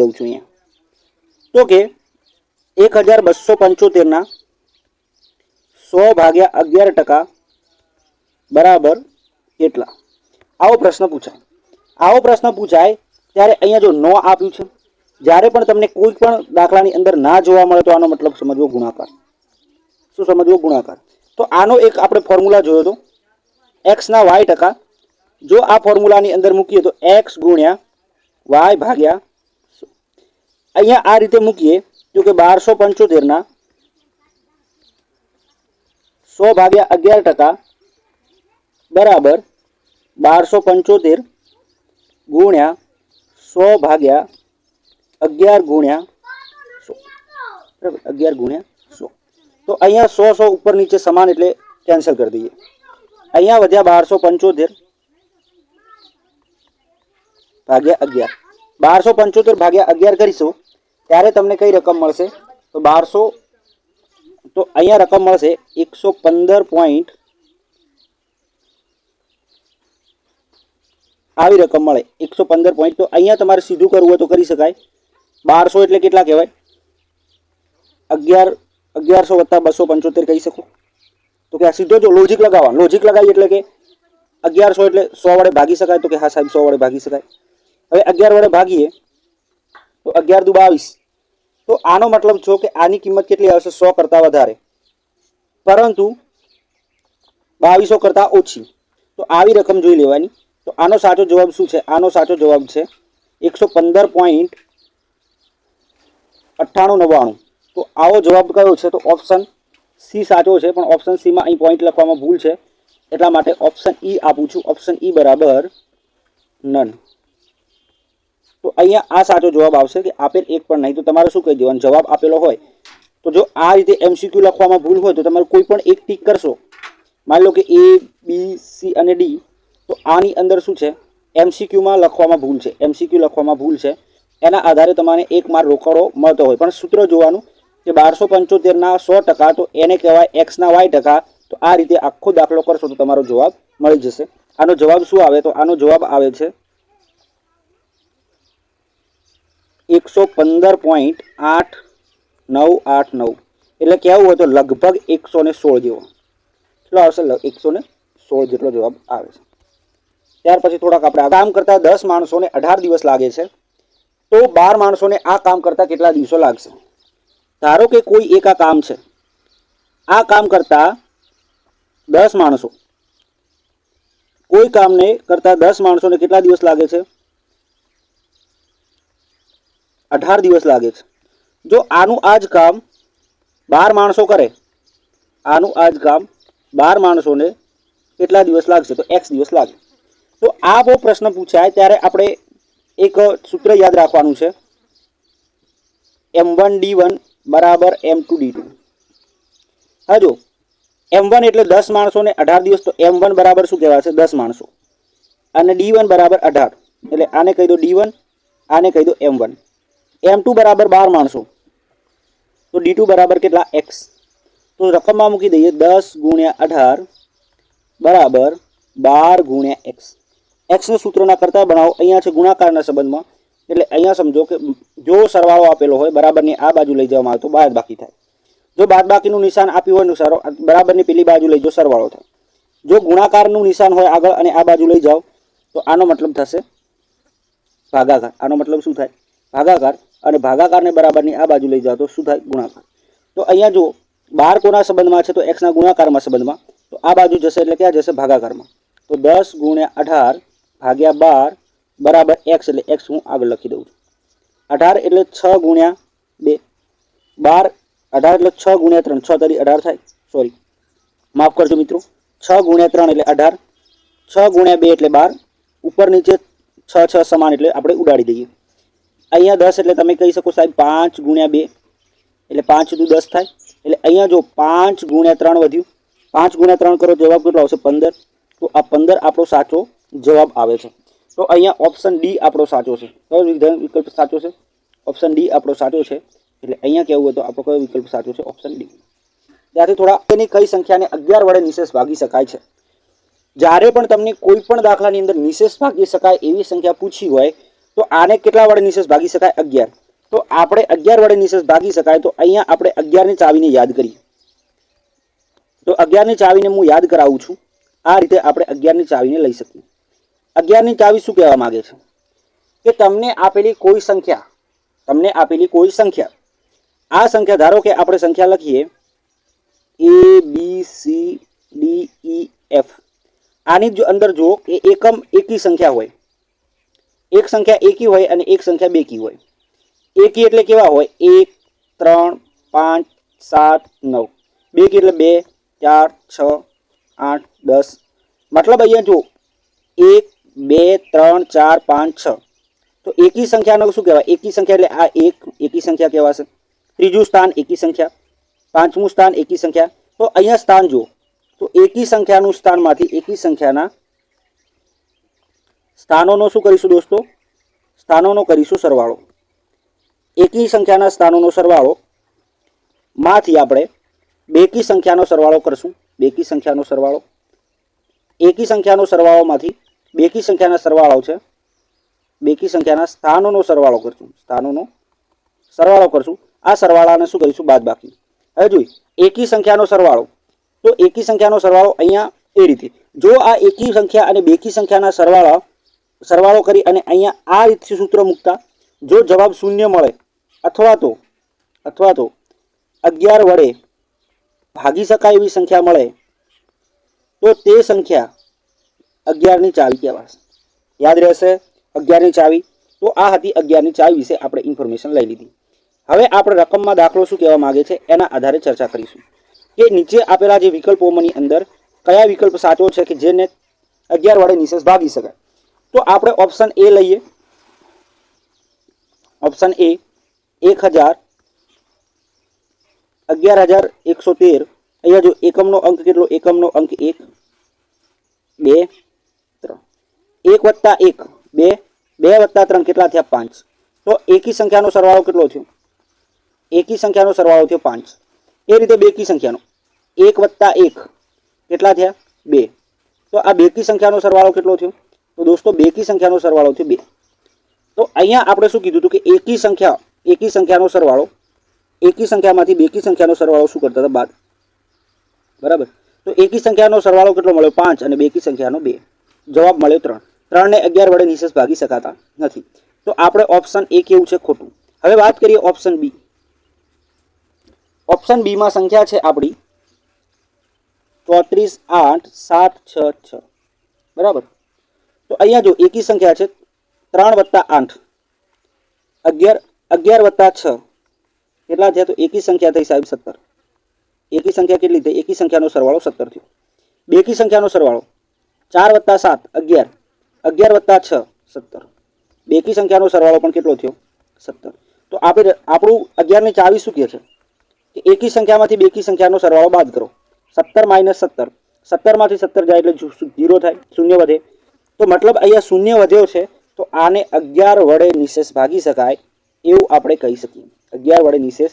દઉં છું અહીંયા. તો કે એક હજાર બસો પંચોતેરના સો ભાગ્યા અગિયાર ટકા બરાબર કેટલા? આવો પ્રશ્ન પૂછાય. આવો પ્રશ્ન પૂછાય ત્યારે અહીંયા જો નો આપ્યું છે, જ્યારે પણ તમને કોઈ પણ દાખલાની અંદર ના જોવા મળે તો આનો મતલબ સમજવો ગુણાકાર. શું સમજવો ગુણાકાર? તો આનો એક આપણે ફોર્મ્યુલા જોયો હતો એક્સના વાય ટકા, જો આ ફોર્મ્યુલાની અંદર મૂકીએ તો એક્સ ગુણ્યા વાય ભાગ્યા. અહીંયા આ રીતે મૂકીએ તો કે બારસો પંચોતેરના સો ભાગ્યા અગિયાર ટકા બરાબર બારસો પંચોતેર ગુણ્યા સો ભાગ્યા અગિયાર ગુણ્યા સો બરાબર અગિયાર ગુણ્યા સો તો અહીંયા સો સો ઉપર નીચે સમાન એટલે કેન્સલ કરી દઈએ અહીંયા વધ્યા બારસો પંચોતેર ભાગ્યા અગિયાર બારસો પંચોતેર ભાગ્યા અગિયાર કરીશું ત્યારે તમને કઈ રકમ મળશે? તો બારસો, તો અહીંયા રકમ મળશે એકસો પંદર પોઈન્ટ આવી રકમ મળે, એકસો પંદર પોઈન્ટ તો અહીંયા તમારે સીધું કરવું હોય તો કરી શકાય. બારસો એટલે કેટલા કહેવાય? અગિયાર, અગિયારસો વત્તા બસો પંચોતેર કહી શકો? તો કે આ સીધો જો લોજિક લગાવવા લોજિક લગાવી એટલે કે અગિયારસો એટલે સો વડે ભાગી શકાય તો કે હા સાહેબ સો વડે ભાગી શકાય. હવે અગિયાર વડે ભાગીએ તો અગિયાર દુ બાવીસ. તો આનો મતલબ છો કે આની કિંમત કેટલી આવશે? સો કરતાં વધારે. પરંતુ બાવીસો કરતાં ઓછી. તો આવી રકમ જોઈ લેવાની. તો આનો સાચો જવાબ શું છે? આનો સાચો જવાબ છે એકસો પંદર પોઈન્ટ અઠ્ઠાણું નવ્વાણું. તો આવો જવાબ કયો છે? તો ઓપ્શન સી સાચો છે, પણ ઓપ્શન સીમાં અહીં પોઈન્ટ લખવામાં ભૂલ છે. એટલા માટે ઓપ્શન ઈ આપું છું. ઓપ્શન ઈ બરાબર નન. તો અહીંયા આ સાચો જવાબ આવશે કે આપેલ એક પણ નહીં. તો તમારે શું કહી દેવાનું? જવાબ આપેલો હોય. તો જો આ રીતે એમસીક્યુ લખવામાં ભૂલ હોય તો તમારે કોઈ પણ એક ટીક કરશો. માની લો કે એ બી સી અને ડી તો આની અંદર શું છે? એમસીક્યુમાં લખવામાં ભૂલ છે. એમસીક્યુ લખવામાં ભૂલ છે. એના આધારે તમારે એક માર રોકડો મળતો હોય. પણ સૂત્ર જોવાનું કે બારસો પંચોતેરના સો ટકા તો એને કહેવાય એક્સના વાય ટકા. તો આ રીતે આખો દાખલો કરશો તો તમારો જવાબ મળી જશે. આનો જવાબ શું આવે? તો આનો જવાબ આવે છે એકસો પંદર પોઈન્ટ આઠ નવ આઠ નવ. એટલે કહેવું હોય તો લગભગ એકસો ને સોળ જેવો. કેટલો આવશે એકસો ને સોળ જેટલો જવાબ આવે છે. ત્યાર પછી થોડાક આપણે આ કામ કરતા દસ માણસોને અઢાર દિવસ લાગે છે. તો બાર માણસોને આ કામ કરતા કેટલા દિવસો લાગશે? ધારો કે કોઈ એક આ કામ છે. આ કામ કરતા દસ માણસો. કોઈ કામને કરતા દસ માણસોને કેટલા દિવસ લાગે છે? અઢાર દિવસ લાગે છે. જો આનું આ જ કામ બાર માણસો કરે, આનું આ જ કામ બાર માણસોને કેટલા દિવસ લાગશે, તો એક્સ દિવસ લાગે. તો આ બહુ પ્રશ્ન પૂછાય, ત્યારે આપણે એક સૂત્ર યાદ રાખવાનું છે. એમ વન ડી વન બરાબર એમ ટુ ડી ટુ હા જો એમ વન એટલે દસ માણસોને અઢાર દિવસ, તો એમ વન બરાબર શું કહેવાશે દસ માણસો. અને ડી વન બરાબર અઢાર. એટલે આને કહી દો ડી વન આને કહી દો એમ વન એમ ટુ બરાબર બાર માણસો. તો ડી ટુ બરાબર કેટલા? એક્સ. તો રકમમાં મૂકી દઈએ દસ ગુણ્યા અઢાર બરાબર બાર ગુણ્યા એક્સ. એક્સનું સૂત્રના કરતા બનાવો. અહીંયા છે ગુણાકારના સંબંધમાં. એટલે અહીંયા સમજો કે જો સરવાળો આપેલો હોય, બરાબરની આ બાજુ લઈ જવામાં આવે તો બાદ બાકી થાય. જો બાદ બાકીનું નિશાન આપ્યું હોય, સર, બરાબરની પેલી બાજુ લઈ જાઓ સરવાળો થાય. જો ગુણાકારનું નિશાન હોય આગળ અને આ બાજુ લઈ જાઓ, તો આનો મતલબ થશે ભાગાકાર. આનો મતલબ શું થાય? ભાગાકાર. અને ભાગાકારને બરાબરની આ બાજુ લઈ જાઓ તો શું થાય? ગુણાકાર. તો અહીંયા જુઓ, બાર કોના સંબંધમાં છે? તો એક્સના ગુણાકારમાં સંબંધમાં. તો આ બાજુ જશે એટલે ક્યાં જશે? ભાગાકારમાં. તો દસ ગુણ્યા અઢાર ભાગ્યા બાર બરાબર એક્સ એટલે એક્સ હું આગળ લખી દઉં છું. અઢાર એટલે છ ગુણ્યા બે. બાર, અઢાર એટલે છ ગુણ્યા ત્રણ. છ તરી અઢાર થાય. સોરી માફ કરજો મિત્રો. છ ગુણ્યા ત્રણ એટલે અઢાર. છ ગુણ્યા બે એટલે બાર. ઉપર નીચે છ છ સમાન એટલે આપણે ઉડાડી દઈએ. અહીંયા દસ એટલે તમે કહી શકો સાહેબ પાંચ ગુણ્યા બે. એટલે પાંચ દુ દસ થાય. એટલે અહીંયા જો પાંચ ગુણ્યા ત્રણ વધ્યું. પાંચ ગુણ્યા ત્રણ કરો, જવાબ કેટલો આવશે? પંદર. તો આ પંદર આપણો સાચો જવાબ આવે છે. તો અહીંયા ઓપ્શન ડી આપણો સાચો છે. કયો વિકલ્પ સાચો છે? ઓપ્શન ડી આપણો સાચો છે. એટલે અહીંયા કહેવું તો આપણો કયો વિકલ્પ સાચો છે? ઓપ્શન ડી ત્યાંથી થોડા એની કઈ સંખ્યાને અગિયાર વડે નિશેષ ભાગી શકાય છે. જ્યારે પણ તમને કોઈ પણ દાખલાની અંદર નિશેષ ભાગી શકાય એવી સંખ્યા પૂછી હોય તો આને કેટલા વડે નિશેષ ભાગી શકાય? અગિયાર. તો આપણે અગિયાર વડે નિશેષ ભાગી શકાય તો અહીંયા આપણે અગિયારની ચાવીને યાદ કરીએ. તો અગિયારની ચાવીને હું યાદ કરાવું છું. આ રીતે આપણે અગિયારની ચાવીને લઈ શકીએ. અગિયારની ચાવી શું કહેવા માગે છે? કે તમને આપેલી કોઈ સંખ્યા, તમને આપેલી કોઈ સંખ્યા. આ સંખ્યા ધારો કે આપણે સંખ્યા લખીએ. A B C D E F આની અંદર જુઓ કે એકમ એકી સંખ્યા હોય એક સંખ્યા એકી હોય અને એક સંખ્યા બેકી હોય. એકી એટલે કેવા હોય? એક, ત્રણ, પાંચ, સાત, નવ. બેકી એટલે બે, ચાર, છ, આઠ, દસ. મતલબ અહીંયા જુઓ. એક, બે, ત્રણ, ચાર, પાંચ, છ. તો એકી સંખ્યાનો શું કહેવાય? એકી સંખ્યા એટલે આ એક, એકી સંખ્યા કહેવાશે. ત્રીજું સ્થાન એકી સંખ્યા. પાંચમું સ્થાન એકી સંખ્યા. તો અહીંયા સ્થાન જુઓ. તો એકી સંખ્યાનું સ્થાનમાંથી એકી સંખ્યાના સ્થાનોનો શું કરીશું દોસ્તો? સ્થાનોનો કરીશું સરવાળો. એકી સંખ્યાના સ્થાનોનો સરવાળો. માંથી આપણે બેકી સંખ્યાનો સરવાળો કરશું. બેકી સંખ્યાનો સરવાળો. એકી સંખ્યાનો સરવાળોમાંથી બેકી સંખ્યાના સરવાળો છે. બેકી સંખ્યાના સ્થાનોનો સરવાળો કરશું. સ્થાનોનો સરવાળો કરશું. આ સરવાળાને શું કરીશું? બાદ બાકી. હવે જોઈ એકી સંખ્યાનો સરવાળો. તો એકી સંખ્યાનો સરવાળો અહીંયા એ રીતે. જો આ એકી સંખ્યા અને બેકી સંખ્યાના સરવાળા સરવાળો કરી અને અહીંયા આ રીતથી સૂત્ર મૂકતા, જો જવાબ શૂન્ય મળે, અથવા તો અથવા તો અગિયાર વડે ભાગી શકાય એવી સંખ્યા મળે, તો તે સંખ્યા અગિયારની ચાવી કહેવાશે. યાદ રહેશે, અગિયારની ચાવી. તો આ હતી અગિયારની ચાવી વિશે આપણે ઇન્ફોર્મેશન લઈ લીધી. હવે આપણે રકમમાં દાખલો શું કહેવા માંગે છે, એના આધારે ચર્ચા કરીશું. કે નીચે આપેલા જે વિકલ્પોમાંની અંદર, કયા વિકલ્પ સાચો છે કે જેને અગિયાર વડે નિશેષ ભાગી શકાય? તો આપણે ઓપ્શન એ લઈએ ઓપ્શન એ એક હજાર અગિયાર હજાર એકસો તેર અહીંયા જો એકમનો અંક કેટલો એકમનો અંક એક બે ત્રણ એક વત્તા એક બે બે વત્તા ત્રણ કેટલા થયા પાંચ તો એકી સંખ્યાનો સરવાળો કેટલો થયો એકી સંખ્યાનો સરવાળો થયો પાંચ એ રીતે બેકી સંખ્યાનો એક વત્તા એક કેટલા થયા બે તો આ બેકી સંખ્યાનો સરવાળો કેટલો થયો તો દોસ્તો, બેકી સંખ્યાનો સરવાળો થયો બે. તો અહીંયા આપણે શું કીધું હતું કે એકી સંખ્યા, એકી સંખ્યાનો સરવાળો, એકી સંખ્યામાંથી બેકી સંખ્યાનો સરવાળો શું કરતા હતા? બાદ બરાબર? તો એકી સંખ્યાનો સરવાળો કેટલો મળ્યો? પાંચ અને બેકી સંખ્યાનો બે. જવાબ મળ્યો ત્રણ. ત્રણને અગિયાર વડે નિશેષ ભાગી શકાતા નથી. તો આપણે ઓપ્શન એ કેવું છે? ખોટું. હવે વાત કરીએ ઓપ્શન બી. ઓપ્શન બીમાં સંખ્યા છે આપણી ચોત્રીસ આઠ સાત છ છ. બરાબર? તો અહીંયા જો એકી સંખ્યા છે, ત્રણ વત્તા આઠ. અગિયાર અગિયાર વત્તા છ. કેટલા થયા તો એકી સંખ્યા થઈ સાહેબ સત્તર. એકી સંખ્યા કેટલી થઈ? એકી સંખ્યાનો સરવાળો સત્તર થયો. બેકી સંખ્યાનો સરવાળો ચાર વત્તા સાત, અગિયાર. અગિયાર વત્તા છ, સત્તર. બેકી સંખ્યાનો સરવાળો પણ કેટલો થયો? સત્તર. તો આપણે આપણું અગિયારની ચાવી શું કહે છે? કે એકી સંખ્યામાંથી બેકી સંખ્યાનો સરવાળો બાદ કરો. સત્તર માઇનસ સત્તર. સત્તરમાંથી સત્તર જાય એટલે ઝીરો થાય, શૂન્ય વધે. તો મતલબ અહીંયા શૂન્ય વધ્યો છે, તો આને અગિયાર વડે નિશેષ ભાગી શકાય એવું આપણે કહી શકીએ. અગિયાર વડે નિશેષ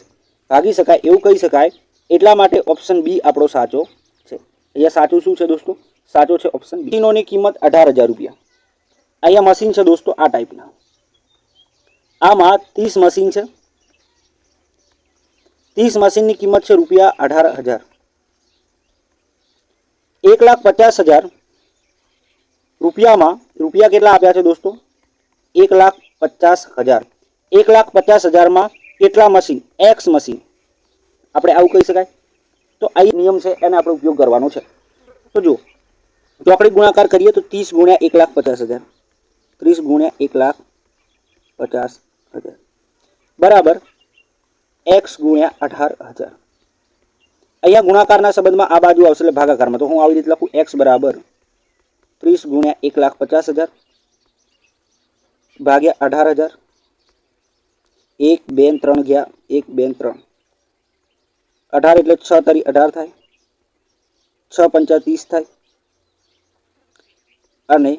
ભાગી શકાય એવું કહી શકાય, એટલા માટે ઓપ્શન બી આપણો સાચો છે. અહીંયા સાચું શું છે દોસ્તો? સાચો છે ઓપ્શન બી કિંમત અઢાર હજાર રૂપિયા. અહીંયા મશીન છે દોસ્તો આ ટાઈપના આમાં ત્રીસ મશીન છે. ત્રીસ મશીનની કિંમત છે રૂપિયા અઢાર હજાર. એક લાખ પચાસ હજાર રૂપિયામાં રૂપિયા કેટલા આપ્યા છે દોસ્તો? એક લાખ પચાસ હજાર. એક લાખ પચાસ હજારમાં કેટલા મશીન? X machine. આપણે આવું કહી શકાય? તો આ નિયમ છે, એને આપણે ઉપયોગ કરવાનો છે. તો જુઓ, જો આપણે ગુણાકાર કરીએ તો ત્રીસ ગુણ્યા એક લાખ પચાસ હજાર. ત્રીસ ગુણ્યા એક લાખ પચાસ હજાર. બરાબર એક્સ ગુણ્યા અઢાર હજાર. અહીંયા ગુણાકારના સંબંધમાં આ બાજુ આવશે એટલે ભાગાકારમાં. તો હું આવી રીતે લખું એક્સ બરાબર ત્રીસ ગુણ્યા એક લાખ પચાસ હજાર ભાગ્યા અઢાર હજાર એક બેન ત્રણ ગયા એક બેન ત્રણ અઢાર એટલે છ તરી અઢાર થાય, છ પંચા ત્રીસ થાય, અને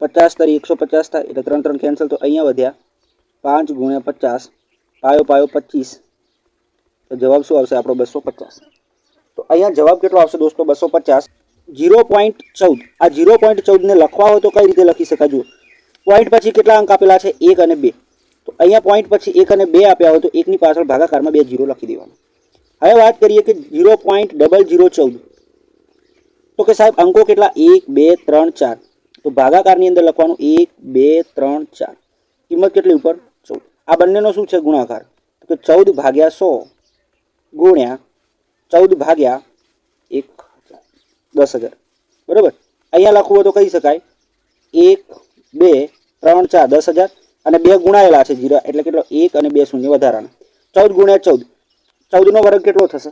પચાસ તરી એકસો પચાસ થાય, એટલે ત્રણ ત્રણ કેન્સલ તો અહીંયા વધ્યા. પાંચ ગુણ્યા પચાસ, પાયો પાયો પચીસ. તો જવાબ શું આવશે? આપણો બસો પચાસ. તો અહીંયા જવાબ કેટલો આવશે દોસ્તો? બસો પચાસ. જીરો પોઈન્ટ ચૌદ. આ જીરો પોઈન્ટ ચૌદને લખવા હોય તો કઈ રીતે લખી શકાય પોઈન્ટ પછી કેટલા અંક આપેલા છે? એક અને બે. તો અહીંયા પોઈન્ટ પછી એક અને બે આપ્યા હોય તો એકની પાછળ ભાગાકારમાં બે જીરો લખી દેવાનું. હવે વાત કરીએ કે જીરો પોઈન્ટ ડબલ જીરો ચૌદ. તો કે સાહેબ, અંકો કેટલા? એક, બે, ત્રણ, ચાર. તો ભાગાકારની અંદર લખવાનું એક, બે, ત્રણ, ચાર. કિંમત કેટલી ઉપર? ચૌદ. આ બંનેનો શું છે ગુણાકાર? તો કે ચૌદ ભાગ્યા સો ગુણ્યા ચૌદ ભાગ્યા એક દસ હજાર. બરાબર? અહીંયા લખવું હોય તો કહી શકાય. એક, બે, ત્રણ, ચાર, દસ હજાર અને બે ગુણાયેલા છે જીરા, એટલે કેટલો? એક અને બે શૂન્ય વધારાના. ચૌદ ગુણ્યા ચૌદ. ચૌદનો વર્ગ કેટલો થશે?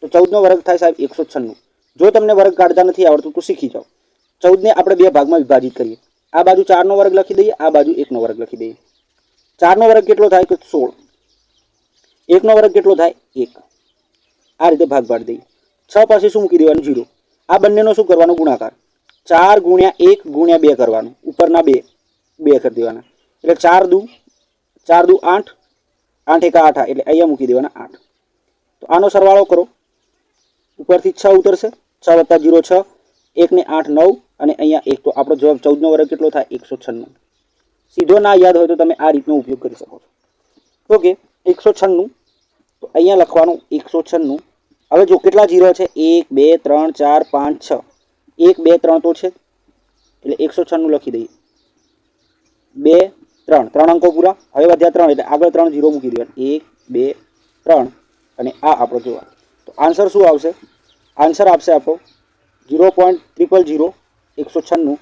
તો ચૌદનો વર્ગ થાય સાહેબ એકસો છન્નું. જો તમને વર્ગ કાઢતા નથી આવડતું તો શીખી જાઓ. ચૌદને આપણે બે ભાગમાં વિભાજિત કરીએ. આ બાજુ ચારનો વર્ગ લખી દઈએ, આ બાજુ એકનો વર્ગ લખી દઈએ. ચારનો વર્ગ કેટલો થાય તો સોળ. એકનો વર્ગ કેટલો થાય? એક. આ રીતે ભાગ પાડી દઈએ. છ પાસે શું મૂકી દેવાનું? જીરો આ બંનેનો શું કરવાનો? ગુણાકાર. ચાર ગુણ્યા એક ગુણ્યા બે કરવાનું. ઉપરના બે બે કરી દેવાના. એટલે ચાર દુ ચાર દુ આઠ આઠ એકા આઠ એટલે અહીંયા મૂકી દેવાના આઠ. તો આનો સરવાળો કરો. ઉપરથી છ ઉતરશે. છ વત્તા જીરો છ, એકને આઠ નવ, અને અહીંયા એક. તો આપણો જવાબ ચૌદનો વર્ગ કેટલો થાય? એકસો છન્નું. સીધો ના યાદ હોય તો તમે આ રીતનો ઉપયોગ કરી શકો છો. ઓકે, એકસો છન્નું. તો અહીંયા લખવાનું એકસો છન્નું. હવે જો કેટલા જીરો છે? એક, બે, ત્રણ, ચાર, પાંચ, છ. એક, બે, ત્રણ તો છે. એટલે એકસો છન્નું લખી દઈએ. બે, ત્રણ. ત્રણ અંકો પૂરા. હવે વધ્યા ત્રણ, એટલે આગળ ત્રણ જીરો મૂકી દઈએ એક, બે, ત્રણ. અને આ આપણો જોવા તો આન્સર શું આવશે? આન્સર આપશે આપણો ઝીરો પોઈન્ટ ત્રિપલ ઝીરો એકસો છન્નું.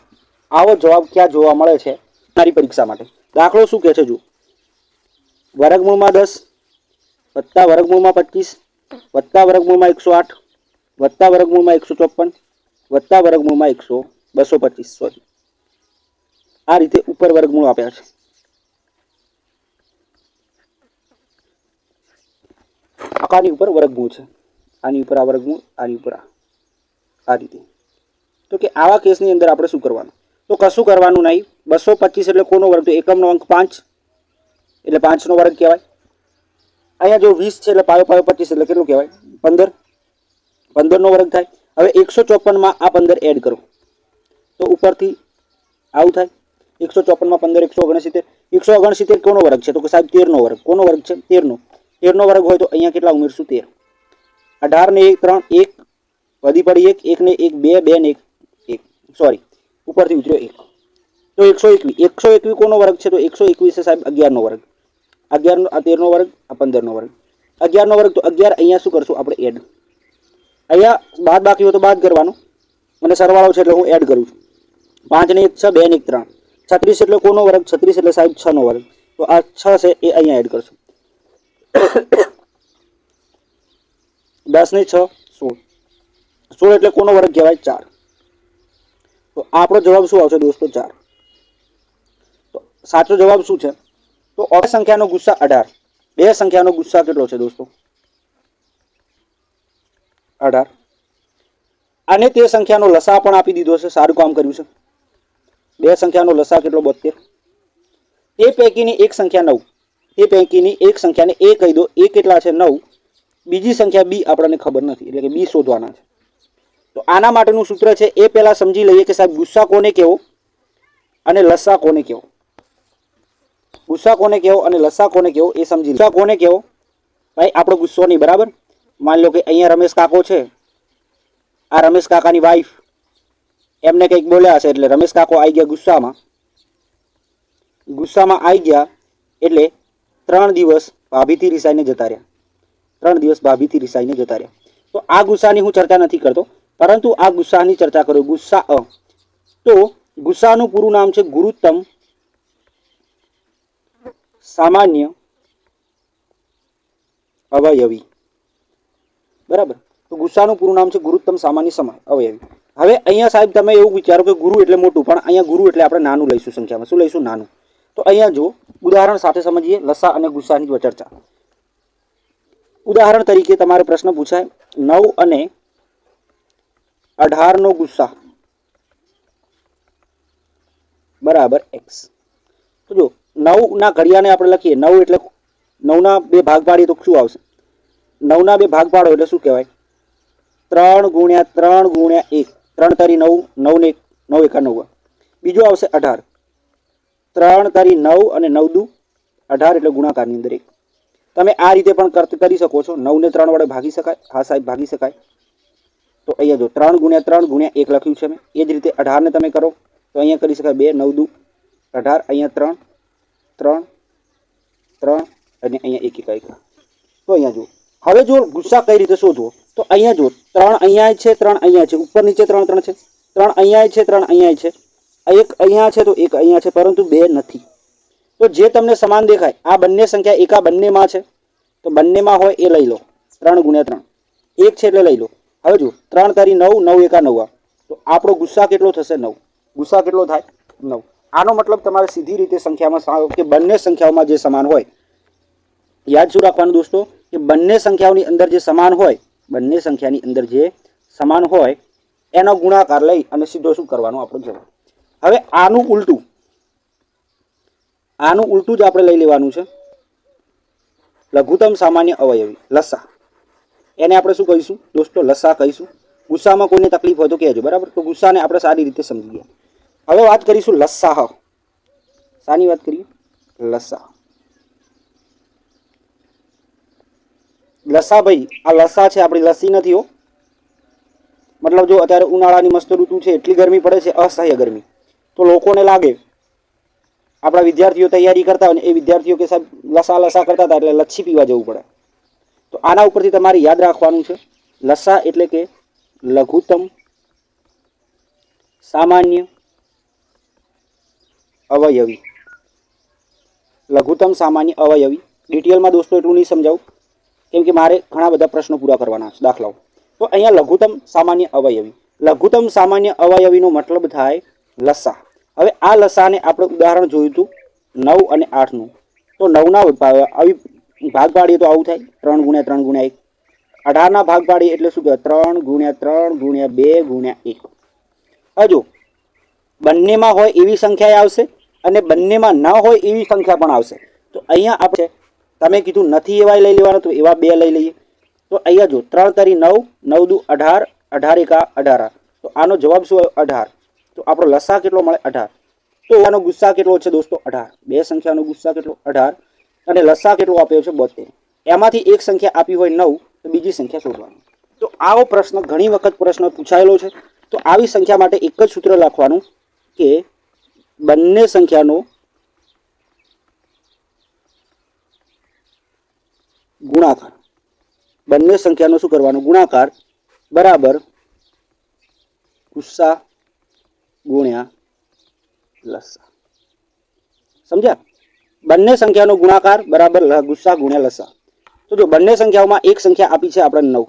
આવો જવાબ ક્યાં જોવા મળે છે? મારી પરીક્ષા માટે. દાખલો શું કહે છે જો વર્ગમૂળમાં દસ વત્તા વર્ગમૂળમાં પચીસ વત્તા વર્ગમૂળમાં એકસો આઠ, વત્તા વર્ગમૂળમાં એકસો ચોપન, વત્તા વર્ગમૂળમાં એકસો બસો પચીસ સોરી આ રીતે ઉપર વર્ગમૂળ આપ્યા છે. આની ઉપર વર્ગમૂળ છે. આની ઉપર આ વર્ગમૂળ, આની ઉપર આ. આ રીતે. તો કે આવા કેસની અંદર આપણે શું કરવાનું? તો કશું કરવાનું નહીં. બસો પચીસ એટલે કોનો વર્ગ? તો એકમનો અંક પાંચ. એટલે પાંચનો વર્ગ કહેવાય. અહીંયા જો વીસ છે એટલે પાયો પાયો પચીસ એટલે કેટલું કહેવાય? પંદર? પંદરનો વર્ગ થાય. હવે એકસો ચોપનમાં આ પંદર એડ કરો. તો ઉપરથી આવું થાય. એકસો ચોપનમાં પંદર, એકસો ઓગણસિત્તેર. એકસો ઓગણસિત્તેર કોનો વર્ગ છે? તો કે સાહેબ તેરનો વર્ગ. કોનો વર્ગ છે? તેરનો. તેરનો વર્ગ હોય તો અહીંયા કેટલા ઉમેરશું? તેર. અઢાર ને એક, ત્રણ, એક. વધી પડી એક એક ને એક, બે બે ને એક એક. સોરી ઉપરથી ઉતર્યો એક. તો એકસો એકવીસ એકસો એકવીસ કોનો વર્ગ છે? તો એકસો એકવીસ છે સાહેબ અગિયારનો વર્ગ. અગિયારનો આ તેરનો વર્ગ, આ પંદરનો વર્ગ. અગિયારનો વર્ગ તો અગિયાર, અહીંયા શું કરશું? આપણે એડ અહીંયા બાદ બાકી હોય તો બાદ કરવાનો. અને સરવાળો છે એટલે હું એડ કરું છું. પાંચ ને એક છ, બે ને એક ત્રણ. છત્રીસ એટલે કોનો વર્ગ? છત્રીસ એટલે સાહેબ છ નો વર્ગ. તો આ છ છે એ અહીંયા એડ કરશું. દસ ને છ, સોળ. સોળ એટલે કોનો વર્ગ કહેવાય? ચાર. તો આપણો જવાબ શું આવશે દોસ્તો? ચાર. તો સાચો જવાબ શું છે? તો બે સંખ્યાનો ગુસ્સા અઢાર. બે સંખ્યાનો ગુસ્સા કેટલો છે દોસ્તો? અઢાર. અને તે સંખ્યાનો લસા પણ આપી દીધો છે, સારું કામ કર્યું છે. બે સંખ્યાનો લસા કેટલો? બોતેર તે પૈકીની એક સંખ્યા નવ. તે પૈકીની એક સંખ્યાને એ કહી દો, એ કેટલા છે? નવ. બીજી સંખ્યા બી આપણને ખબર નથી, એટલે કે બી શોધવાના છે. તો આના માટેનું સૂત્ર છે, એ પહેલાં સમજી લઈએ કે સાહેબ ગુસ્સા કોને કેવો અને લસા કોને કેવો ગુસ્સા કોને કહેવો અને લસ્સા કોને કહેવો એ સમજી ગુસ્સા કોને કહેવો? ભાઈ, આપણો ગુસ્સો નહીં, બરાબર? માની લો કે અહીંયા રમેશ કાકો છે. આ રમેશ કાકાની વાઈફ એમને કંઈક બોલ્યા હશે એટલે રમેશ કાકો આવી ગયા ગુસ્સામાં. ગુસ્સામાં આવી ગયા એટલે ત્રણ દિવસ ભાભીથી રિસાઈને જતા રહ્યા. ત્રણ દિવસ ભાભીથી રિસાઈને જતા રહ્યા. તો આ ગુસ્સાની હું ચર્ચા નથી કરતો, પરંતુ આ ગુસ્સાની ચર્ચા કરું. ગુસ્સા અ. તો ગુસ્સાનું પૂરું નામ છે ગુરુત્તમ સામાન્ય અવયવી. બરાબર? તો ગુસ્સાનું પૂરું નામ છે ગુરુત્તમ સામાન્ય સમય અવયવી. હવે અહીંયા સાહેબ તમે એવું વિચારો કે ગુરુ એટલે મોટું, પણ અહીંયા ગુરુ એટલે આપણે નાનું લઈશું સંખ્યામાં. શું લઈશું? નાનું. તો અહીંયા જો ઉદાહરણ સાથે સમજીએ, લસા અને ગુસ્સાની જો ચર્ચા. ઉદાહરણ તરીકે તમારે પ્રશ્ન પૂછાય, નવ અને અઢારનો ગુસ્સા. બરાબર, એક્સ. તો જો નવના ઘડિયાને આપણે લખીએ. નવ એટલે નવના બે ભાગ પાડીએ તો શું આવશે? નવના બે ભાગ પાડો એટલે શું કહેવાય? ત્રણ ગુણ્યા ત્રણ ગુણ્યા એક. ત્રણ તારી નવ નવ ને એક, નવ એકા નવ બીજું આવશે અઢાર. ત્રણ તારી નવ અને નવ દુ અઢાર એટલે ગુણાકારની અંદર એક. તમે આ રીતે પણ કરી શકો છો. નવને ત્રણ વડે ભાગી શકાય. હા, સાહેબ, ભાગી શકાય. તો અહીંયા જો ત્રણ ગુણ્યા ત્રણ ગુણ્યા એક લખ્યું છે મેં. એ જ રીતે અઢારને તમે કરો. તો અહીંયા કરી શકાય બે, નવ દુ અઢાર, અહીંયા ત્રણ ત્રણ ત્રણ, અને અહીંયા એક એક તો અહીંયા જુઓ. હવે જો ગુસ્સા કઈ રીતે શોધવો? તો અહીંયા જુઓ. ત્રણ અહીંયા છે, ત્રણ અહીંયા છે. ઉપર નીચે ત્રણ ત્રણ છે. ત્રણ અહીંયા છે, ત્રણ અહીંયા છે. એક અહીંયા છે, તો એક અહીંયા છે, પરંતુ બે નથી. તો જે તમને સમાન દેખાય, આ બંને સંખ્યા એકા બંનેમાં છે. તો બંનેમાં હોય એ લઈ લો. ત્રણ ગુણ્યા ત્રણ. એક છે એટલે લઈ લો. હવે જુઓ. ત્રણ તારી નવ નવ એકા નવ તો આપણો ગુસ્સા કેટલો થશે? નવ. ગુસ્સા કેટલો થાય? નવ. આનો મતલબ તમારે સીધી રીતે સંખ્યામાં કે બંને સંખ્યાઓમાં જે સમાન હોય, યાદ શું રાખવાનું દોસ્તો? કે બંને સંખ્યાઓની અંદર જે સમાન હોય, બંને સંખ્યાની અંદર જે સમાન હોય, એનો ગુણાકાર લઈ અને સીધો શું કરવાનો આપણો જવાબ? હવે આનું ઉલટું. આનું ઉલટું જ આપણે લઈ લેવાનું છે. લઘુત્તમ સામાન્ય અવયવી, લસા. એને આપણે શું કહીશું? દોસ્તો, લસા કહીશું. ગુસ્સામાં કોઈને તકલીફ હોય તો કહેજો, બરાબર? તો ગુસ્સાને આપણે સારી રીતે સમજી ગયા. હવે વાત કરીશું લસ્સા શાની વાત કરીએ? લસા લસા ભાઈ, આ લસા છે, આપણી લસ્સી નથી હો. મતલબ જો અત્યારે ઉનાળાની મસ્ત ઋતુ છે, એટલી ગરમી પડે છે, અસહ્ય ગરમી. તો લોકોને લાગે, આપણા વિદ્યાર્થીઓ તૈયારી કરતા હોય ને, એ વિદ્યાર્થીઓ કે સાહેબ લસા લસા કરતા હતા, એટલે લચ્છી પીવા જવું પડે. તો આના ઉપરથી તમારે યાદ રાખવાનું છે લસા એટલે કે લઘુત્તમ, સામાન્ય અવયવી. લઘુત્તમ સામાન્ય અવયવી. ડિટેલમાં દોસ્તો એટલું નહીં સમજાવું. કેમ કે મારે ઘણા બધા પ્રશ્નો પૂરા કરવાના છે. દાખલાઓ. તો અહીંયા લઘુત્તમ સામાન્ય અવયવી. લઘુત્તમ સામાન્ય અવયવીનો મતલબ થાય લસા. હવે આ લસાને આપણે ઉદાહરણ જોયું હતું નવ અને આઠનું. તો નવના આવી ભાગ પાડીએ તો આવું થાય. ત્રણ ગુણ્યા ત્રણ ગુણ્યા એક. અઢારના ભાગ પાડીએ એટલે શું કહેવાય? ત્રણ ગુણ્યા ત્રણ ગુણ્યા બે ગુણ્યા એક. હજુ બંનેમાં હોય એવી સંખ્યા આવશે અને બંનેમાં ન હોય એવી સંખ્યા પણ આવશે. તો અહીંયા આપણે તમે કીધું નથી એવા લઈ લેવાના, તો એવા બે લઈ લઈએ. તો અહીંયા જો ત્રણ તારી નવ નવ દુ અઢાર અઢાર એકા અઢાર. તો આનો જવાબ શું આવ્યો? અઢાર. તો આપણો લસા કેટલો મળે? અઢાર. તો આનો ગુસ્સા કેટલો છે દોસ્તો? અઢાર. બે સંખ્યાનો ગુસ્સા કેટલો? અઢાર. અને લસા કેટલો આપ્યો છે? બોતેર. એમાંથી એક સંખ્યા આપી હોય નવ, તો બીજી સંખ્યા શોધવાની. તો આવો પ્રશ્ન ઘણી વખત પ્રશ્ન પૂછાયેલો છે. તો આવી સંખ્યા માટે એક જ સૂત્ર લખવાનું. કે બંને સંખ્યાનો ગુણાકાર. બંને સંખ્યાનો શું કરવાનો? ગુણાકાર બરાબર ગુસ્સા ગુણ્યા લસા સમજ્યા? બંને સંખ્યાનો ગુણાકાર બરાબર ગુસ્સા ગુણ્યા લસા તો જો બંને સંખ્યાઓમાં એક સંખ્યા આપી છે આપણને નવ.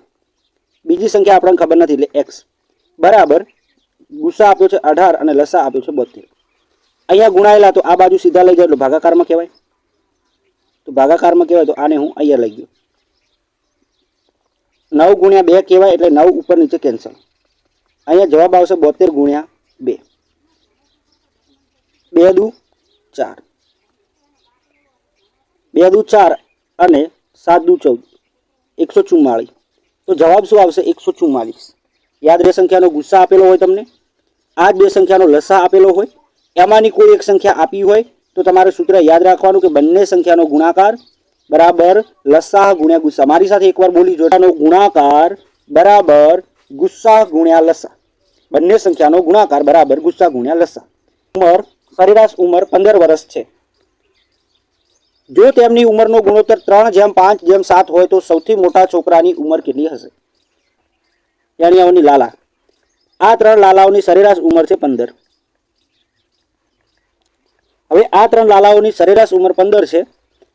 બીજી સંખ્યા આપણને ખબર નથી એટલે એક્સ બરાબર ગુસ્સા આપ્યો છે, અઢાર અને લસા આપ્યો છે, બોતેર. અહીંયા ગુણાયેલા તો આ બાજુ સીધા લઈ જાય એટલે ભાગાકારમાં કહેવાય? તો ભાગાકારમાં કહેવાય તો આને હું અહીંયા લઈ ગયો. નવ ગુણ્યા બે કહેવાય એટલે નવ ઉપર નીચે કેન્સલ અહીંયા જવાબ આવશે બોતેર ગુણ્યા બે. બે દુ ચાર. બે દુ ચાર અને સાત દુ ચૌદ. એકસો ચુમ્માળીસ તો જવાબ શું આવશે? એકસો ચુમ્માલીસ યાદ રહે સંખ્યાનો ગુસ્સા આપેલો હોય તમને? આ બે સંખ્યાનો લસા આપેલો હોય. એમાંની કોઈ એક સંખ્યા આપી હોય તો તમારે સૂત્ર યાદ રાખવાનું કે બંને સંખ્યાનો ગુણાકાર બરાબર લસા ગુણ્યા ગુસ્સા. મારી સાથે એકવાર બોલી જોતાનો ગુણાકાર બરાબર ગુસ્સા ગુણ્યા લસા. બંને સંખ્યાનો ગુણાકાર બરાબર ગુસ્સા ગુણ્યા લસા. ઉંમર સરેરાશ ઉંમર પંદર વર્ષ છે. જો તેમની ઉંમરનો ગુણોત્તર ત્રણ જેમ પાંચ જેમ સાત હોય તો સૌથી મોટા છોકરાની ઉંમર કેટલી હશે? યાની આવની લાલા. આ ત્રણ લાલાઓની સરેરાશ ઉંમર છે પંદર. હવે આ ત્રણ લાલાઓની સરેરાશ ઉંમર પંદર છે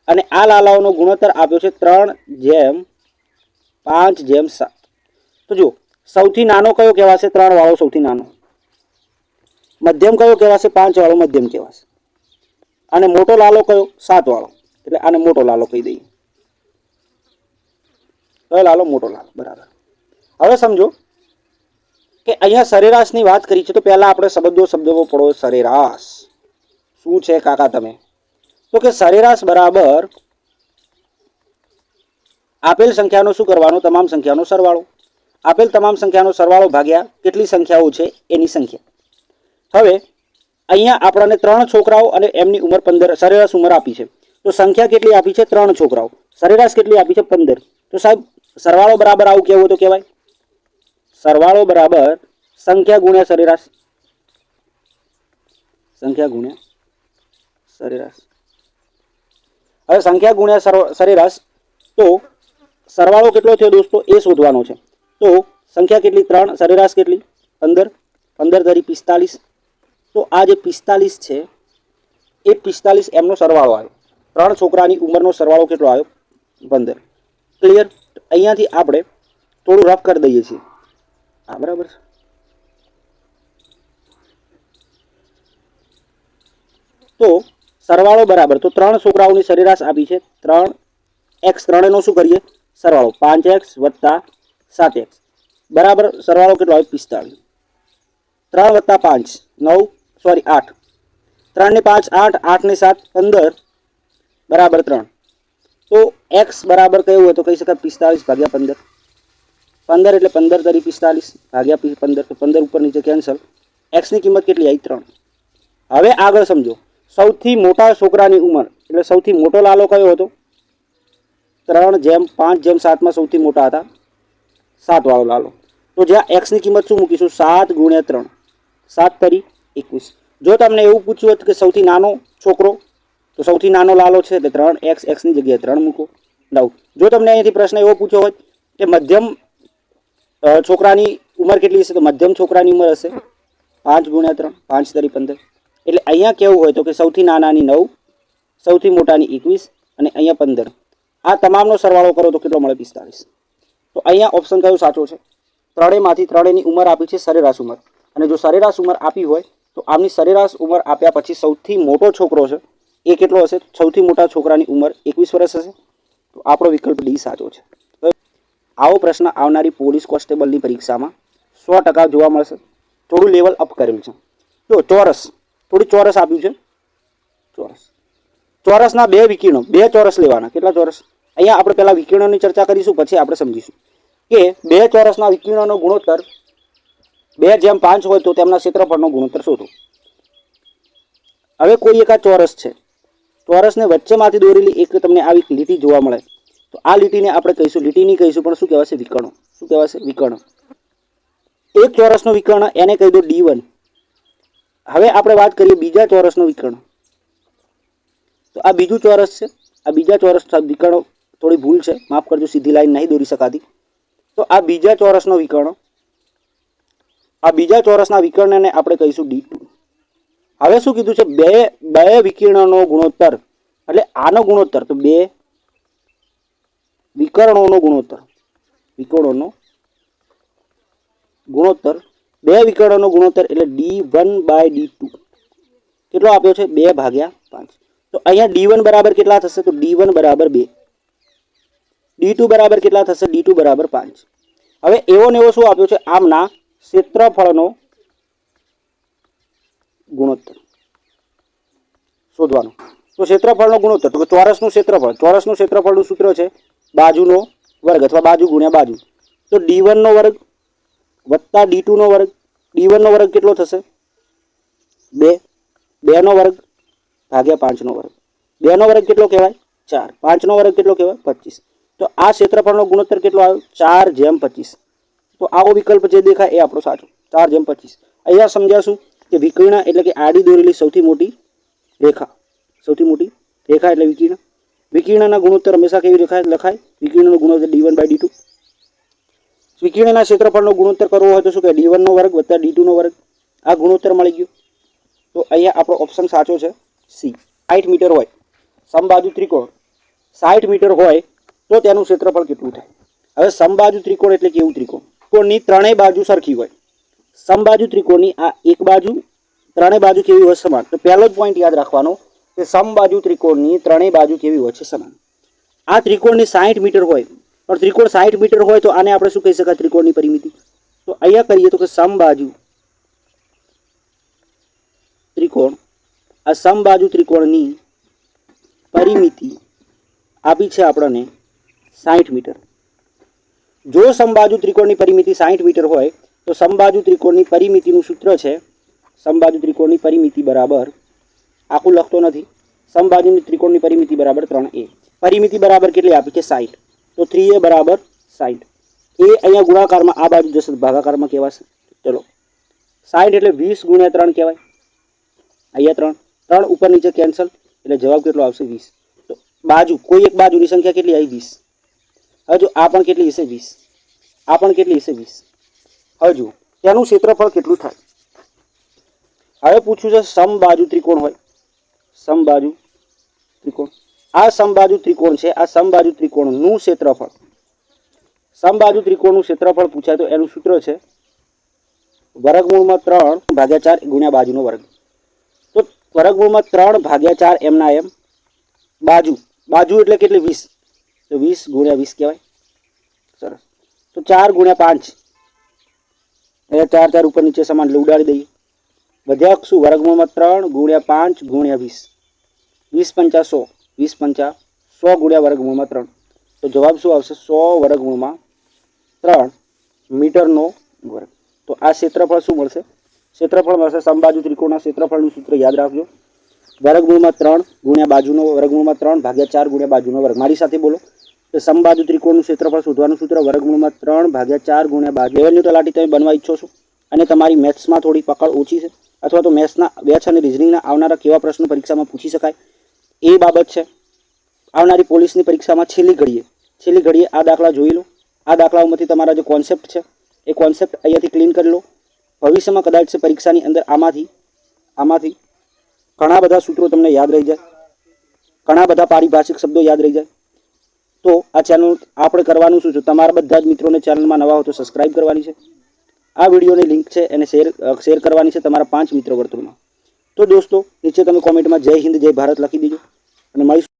અને આ લાલાઓનો ગુણોત્તર આપ્યો છે ત્રણ જેમ પાંચ જેમ સાત. તો જુઓ, સૌથી નાનો કયો કહેવાશે? ત્રણ વાળો સૌથી નાનો. મધ્યમ કયો કહેવાશે? પાંચ વાળો મધ્યમ કહેવાશે. અને મોટો લાલો કયો? સાત વાળો. એટલે આને મોટો લાલો કહી દઈએ. કયો લાલો? મોટો લાલો. બરાબર. હવે સમજો કે અહીંયા સરેરાશની વાત કરી છે, તો પહેલાં આપણે શબ્દો શબ્દો પડો સરેરાશ. શું છે કાકા તમે? તો કે સરેરાશ બરાબર આપેલ સંખ્યાનો શું કરવાનો? તમામ સંખ્યાનો સરવાળો. આપેલ તમામ સંખ્યાનો સરવાળો ભાગ્યા કેટલી સંખ્યાઓ છે? એની સંખ્યા. હવે અહીંયા આપણને ત્રણ છોકરાઓ અને એમની ઉંમર પંદર, સરેરાશ ઉંમર આપી છે. તો સંખ્યા કેટલી આપી છે? ત્રણ છોકરાઓ. સરેરાશ કેટલી આપી છે? પંદર. તો સાહેબ, સરવાળો બરાબર આવું કહેવું તો કહેવાય? સરવાળો બરાબર સંખ્યા ગુણ્યા સરેરાશ. સંખ્યા ગુણ્યા સરેરાશ. હવે સંખ્યા ગુણ્યા સરેરાશ તો સરવાળો કેટલો થયો દોસ્તો? એ શોધવાનો છે. તો સંખ્યા કેટલી? ત્રણ, સરેરાશ કેટલી? પંદર. પંદર ધરી પિસ્તાલીસ. તો આ જે પિસ્તાલીસ છે, એ પિસ્તાલીસ એમનો સરવાળો આવ્યો. ત્રણ છોકરાની ઉંમરનો સરવાળો કેટલો આવ્યો? પંદર. ક્લિયર અહીંયાથી આપણે થોડું રફ કરી દઈએ છીએ. હા, બરાબર છે. તો સરવાળો બરાબર, તો ત્રણ છોકરાઓની સરેરાશ આપી છે. ત્રણ એક્સ, ત્રણેયનો શું કરીએ? સરવાળો પાંચ એક્સ વત્તા સાત એક્સ. બરાબર, સરવાળો કેટલો આવે પિસ્તાળીસ. ત્રણ વત્તા પાંચ, નવ, સોરી, આઠ. ત્રણને પાંચ, આઠ, આઠને સાત, પંદર. બરાબર, ત્રણ. તો એક્સ બરાબર કયું હોય તો કહી શકાય પિસ્તાળીસ ભાગ્યા પંદર. પંદર એટલે પંદર તરી પિસ્તાલીસ, ભાગ્યા પંદર, તો પંદર ઉપર નીચે કેન્સલ એક્સની કિંમત કેટલી આવી ત્રણ. હવે આગળ સમજો. સૌથી મોટા છોકરાની ઉંમર, એટલે સૌથી મોટો લાલો કયો હતો? ત્રણ જેમ પાંચ જેમ સાતમાં સૌથી મોટા હતા. સાતવાળો લાલો. તો જ્યાં એક્સની કિંમત શું મૂકીશું? સાત ગુણ્યા ત્રણ. સાત તરી એકવીસ. જો તમને એવું પૂછ્યું હતું કે સૌથી નાનો છોકરો, તો સૌથી નાનો લાલો છે, એટલે ત્રણ એક્સ એક્સની જગ્યાએ ત્રણ મૂકો. નવ જો તમને અહીંયાથી પ્રશ્ન એવો પૂછ્યો હોય કે મધ્યમ છોકરાની ઉંમર કેટલી હશે? તો મધ્યમ છોકરાની ઉંમર હશે. પાંચ ગુણ્યા ત્રણ, પાંચ તરી પંદર. એટલે અહીંયા કેવું હોય તો કે સૌથી નાનાની નવ, સૌથી મોટાની એકવીસ અને અહીંયા પંદર. આ તમામનો સરવાળો કરો તો કેટલો મળે? પિસ્તાળીસ. તો અહીંયા ઓપ્શન કયો સાચો છે? ત્રણેયમાંથી ત્રણેયની ઉંમર આપી છે સરેરાશ ઉંમર. અને જો સરેરાશ ઉંમર આપી હોય, તો આમની સરેરાશ ઉંમર આપ્યા પછી સૌથી મોટો છોકરો છે, એ કેટલો હશે? સૌથી મોટા છોકરાની ઉંમર એકવીસ વર્ષ હશે. તો આપણો વિકલ્પ ડી સાચો છે. આવો પ્રશ્ન આવનારી પોલીસ કોન્સ્ટેબલની પરીક્ષામાં સો ટકા જોવા મળશે. થોડું લેવલ અપ કરેલું છે. જો ચોરસ, થોડું ચોરસ આપ્યું છે. ચોરસ. ચોરસના બે વિકીર્ણો, બે ચોરસ લેવાના. કેટલા ચોરસ? અહીંયા આપણે પહેલાં વિકીર્ણોની ચર્ચા કરીશું, પછી આપણે સમજીશું. કે બે ચોરસના વિકીર્ણોનો ગુણોત્તર, બે જેમ પાંચ હોય તો તેમના ક્ષેત્રફળનો ગુણોત્તર શોધો. હવે કોઈ એક ચોરસ છે. ચોરસને વચ્ચેમાંથી દોરેલી એક તમને આવી લીટી જોવા મળે. તો આ લીટીને આપણે કહીશું. લીટીની કહીશું, પણ શું કહેવાશે વિકર્ણો. શું કહેવાશે વિકર્ણ. એક ચોરસનો વિકર્ણ, એને કહી દો ડી વન. હવે આપણે વાત કરીએ બીજા ચોરસનો વિકર્ણ. તો આ બીજું ચોરસ છે. આ બીજા ચોરસ વિકર્ણો થોડી ભૂલ છે. માફ કરજો, સીધી લાઈન નહીં દોરી શકાતી. તો આ બીજા ચોરસનો વિકર્ણ. આ બીજા ચોરસના વિકર્ણને આપણે કહીશું ડી ટુ. હવે શું કીધું છે? બે બે વિકિરણનો ગુણોત્તર. એટલે આનો ગુણોત્તર, તો બે વિકર્ણોનો ગુણોત્તર. વિકર્ણોનો ગુણોત્તર. બે વિકર્ણોનો ગુણોત્તર એટલે D one by D two. કેટલો આપ્યો છે? બે ભાગ્યા પાંચ. તો અહીંયા ડી વન બરાબર કેટલા થશે? તો ડી વન બરાબર બે. ડી ટુ બરાબર કેટલા થશે? ડી ટુ બરાબર પાંચ. હવે એવો ને એવો શું આપ્યો છે? આમના ક્ષેત્રફળનો ગુણોત્તર. શોધવાનો. તો ક્ષેત્રફળનો ગુણોત્તર. તો ચોરસનું ક્ષેત્રફળ. ચોરસનું ક્ષેત્રફળનું સૂત્ર છે? બાજુનો વર્ગ અથવા બાજુ ગુણ્યા બાજુ. તો ડી વનનો વર્ગ વત્તા ડી ટુનો વર્ગ. ડી વનનો વર્ગ કેટલો થશે? બે. બેનો વર્ગ ભાગ્યા પાંચનો વર્ગ. બેનો વર્ગ કેટલો કહેવાય? ચાર. પાંચનો વર્ગ કેટલો કહેવાય? પચીસ. તો આ ક્ષેત્રફળનો ગુણોત્તર કેટલો આવ્યો? ચાર જેમ પચીસ. તો આવો વિકલ્પ જે દેખાય એ આપણો સાચો. ચાર જેમ પચીસ. અહીંયા સમજાશું કે વિકર્ણ એટલે કે આડી દોરેલી સૌથી મોટી રેખા. સૌથી મોટી રેખા એટલે વિકર્ણ. વિકર્ણના ગુણોત્તર હંમેશા કેવી લખાય લખાય? વિકિરણનો ગુણોત્તર D one by D two. વિકિરણના ક્ષેત્રફળનો ગુણોત્તર કરવો હોય તો શું કે ડી વનનો વર્ગ વત્તા ડી ટુનો વર્ગ. આ ગુણોત્તર મળી ગયો. તો અહીંયા આપણો ઓપ્શન સાચો છે સી. સાઠ મીટર હોય. સમબાજુ ત્રિકોણ. સાઠ મીટર હોય તો તેનું ક્ષેત્રફળ કેટલું થાય? હવે સમબાજુ ત્રિકોણ એટલે કેવું ત્રિકોણ. ત્રિકોણની ત્રણેય બાજુ સરખી હોય. સમબાજુ ત્રિકોણની આ એક બાજુ, ત્રણેય બાજુ કેવી હોય? સમાન. તો પહેલો જ પોઈન્ટ યાદ રાખવાનો. કે સમબાજુ ત્રિકોણની ત્રણેય બાજુ કેવી હોય છે સમાન. આ ત્રિકોણની સાઠ મીટર હોય, પણ ત્રિકોણ સાઠ મીટર હોય તો આને આપણે શું કહી શકાય ત્રિકોણની પરિમિતિ? તો અહીંયા કરીએ તો કે સમબાજુ ત્રિકોણ, આ સમબાજુ ત્રિકોણની પરિમિતિ આપી છે આપણને સાઠ મીટર. જો સમબાજુ ત્રિકોણની પરિમિતિ સાઠ મીટર હોય, તો સમબાજુ ત્રિકોણની પરિમિતિનું સૂત્ર છે, સમબાજુ ત્રિકોણની પરિમિતિ બરાબર આખું લખતો નથી. સમબાજુની ત્રિકોણની પરિમિતિ બરાબર ત્રણ એ. પરિમિતિ બરાબર કેટલી આપી છે? સાઠ તો થ્રી એ બરાબર સાઠ એ અહીંયા ગુણાકારમાં આ બાજુ જશે. ભાગાકારમાં કહેવાશે. ચલો. સાઠ એટલે વીસ ગુણ્યા ત્રણ કહેવાય. અહીંયા ત્રણ. ત્રણ ઉપર નીચે કેન્સલ એટલે જવાબ કેટલો આવશે? વીસ. તો બાજુ, કોઈ એક બાજુની સંખ્યા કેટલી આવી? વીસ. હવે જો આ પણ કેટલી હશે? વીસ. આ પણ કેટલી હશે? વીસ. હવે જુઓ તેનું ક્ષેત્રફળ કેટલું થાય? હવે પૂછ્યું છે સમ બાજુ ત્રિકોણ હોય. સમબાજુ ત્રિકોણ. આ સમબાજુ ત્રિકોણ છે, આ સમબાજુ ત્રિકોણનું ક્ષેત્રફળ. સમબાજુ ત્રિકોણનું ક્ષેત્રફળ પૂછાય તો એનું સૂત્ર છે વર્ગમૂળમાં ત્રણ ભાગ્યા ચાર ગુણ્યા બાજુનો વર્ગ. તો વર્ગમૂળમાં ત્રણ ભાગ્યા ચાર એમના એમ બાજુ. બાજુ એટલે કેટલી? વીસ. તો વીસ ગુણ્યા વીસ કહેવાય. સરસ. તો ચાર ગુણ્યા પાંચ. એટલે ચાર ચાર ઉપર નીચે સમાન ઉડાડી દઈએ. વધ્યા શું વર્ગમૂળમાં ત્રણ ગુણ્યા પાંચ ગુણ્યા વીસ. વીસ પંચા સો, વીસ પંચા સો ગુણ્યા વર્ગમૂળમાં ત્રણ. તો જવાબ શું આવશે? સો વર્ગમૂળમાં ત્રણ મીટરનો વર્ગ. તો આ ક્ષેત્રફળ શું મળશે? ક્ષેત્રફળ મળશે સમબાજુ ત્રિકોણના ક્ષેત્રફળનું સૂત્ર યાદ રાખજો. વર્ગમૂળમાં ત્રણ ગુણ્યા બાજુનો વર્ગમૂળમાં ત્રણ ભાગ્યા ચાર ગુણ્યા બાજુનો વર્ગ. મારી સાથે બોલો. કે સમબાજુ ત્રિકોણનું ક્ષેત્રફળ શોધવાનું સૂત્ર વર્ગમૂળમાં ત્રણ ભાગ્યા ચાર ગુણ્યા બાજુ. લેવલની તલાટી તમે બનવા ઈચ્છો છો? અને તમારી મેથ્સમાં થોડી પકડ ઓછી છે? અથવા તો મેથ્સના બેચ અને રિઝનિંગના આવનારા કેવા પ્રશ્નો પરીક્ષામાં પૂછી શકાય? એ બાબત છે. આવનારી પોલીસની પરીક્ષામાં છેલ્લી ઘડીએ છેલ્લી ઘડીએ આ દાખલા જોઈ લો. આ દાખલાઓમાંથી તમારા જે કોન્સેપ્ટ છે, એ કોન્સેપ્ટ અહીંયાથી ક્લીન કરી લો. ભવિષ્યમાં કદાચ છે પરીક્ષાની અંદર આમાંથી આમાંથી ઘણા બધા સૂત્રો તમને યાદ રહી જાય. ઘણા બધા પારિભાષિક શબ્દો યાદ રહી જાય. તો આ ચેનલ આપણે કરવાનું શું છે? તમારા બધા જ મિત્રોને ચેનલમાં નવા હો તો સબસ્ક્રાઇબ કરવાની છે. આ વિડીયોની લિંક છે, એને શેર શેર કરવાની છે તમારા પાંચ મિત્રો વર્તુળમાં. તો દોસ્તો, નીચે તમે કોમેન્ટમાં જય હિન્દ, જય ભારત લખી દેજો. અને મળીશું